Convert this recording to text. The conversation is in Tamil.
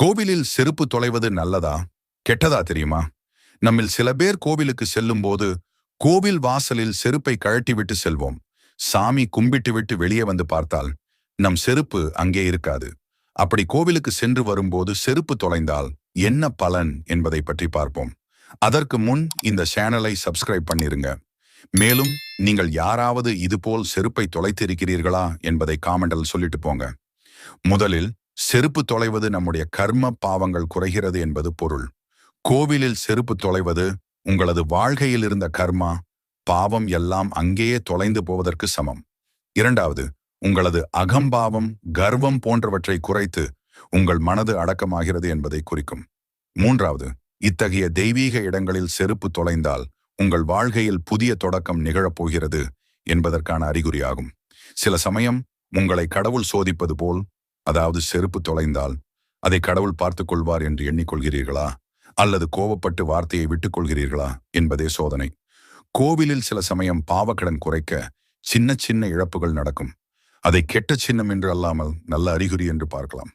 கோவிலில் செருப்பு தொலைவது நல்லதா? கெட்டதா தெரியுமா? நம்மில் சில பேர் கோவிலுக்கு செல்லும் போது கோவில் வாசலில் செருப்பை கழட்டிவிட்டு செல்வோம். சாமி கும்பிட்டு விட்டு வெளியே வந்து பார்த்தால் நம் செருப்பு அங்கே இருக்காது. அப்படி கோவிலுக்கு சென்று வரும்போது செருப்பு தொலைந்தால் என்ன பலன் என்பதை பற்றி பார்ப்போம். அதற்கு முன் இந்த சேனலை சப்ஸ்கிரைப் பண்ணிருங்க. மேலும் நீங்கள் யாராவது இதுபோல் செருப்பை தொலைத்திருக்கிறீர்களா என்பதை காமெண்டில் சொல்லிட்டு போங்க. முதலில் செருப்பு தொலைவது நம்முடைய கர்ம பாவங்கள் குறைகிறது என்பது பொருள். கோவிலில் செருப்பு தொலைவது உங்களது வாழ்க்கையில் இருந்த கர்மா பாவம் எல்லாம் அங்கேயே தொலைந்து போவதற்கு சமம். இரண்டாவது உங்களது அகம்பாவம் கர்வம் போன்றவற்றை குறைத்து உங்கள் மனது அடக்கமாகிறது என்பதை குறிக்கும். மூன்றாவது இத்தகைய தெய்வீக இடங்களில் செருப்பு தொலைந்தால் உங்கள் வாழ்க்கையில் புதிய தொடக்கம் நிகழப்போகிறது என்பதற்கான அறிகுறியாகும். சில சமயம் உங்களை கடவுள் சோதிப்பது போல் அதாவது செருப்பு தொலைந்தால் அதை கடவுள் பார்த்துக் கொள்வார் என்று எண்ணிக்கொள்கிறீர்களா? அல்லது கோபப்பட்டு வார்த்தையை விட்டுக் கொள்கிறீர்களா என்பதே சோதனை. கோவிலில் சில சமயம் பாவக்கடன் குறைக்க சின்ன சின்ன இழப்புகள் நடக்கும். அதை கெட்ட சின்னம் என்று அல்லாமல் நல்ல அறிகுறி என்று பார்க்கலாம்.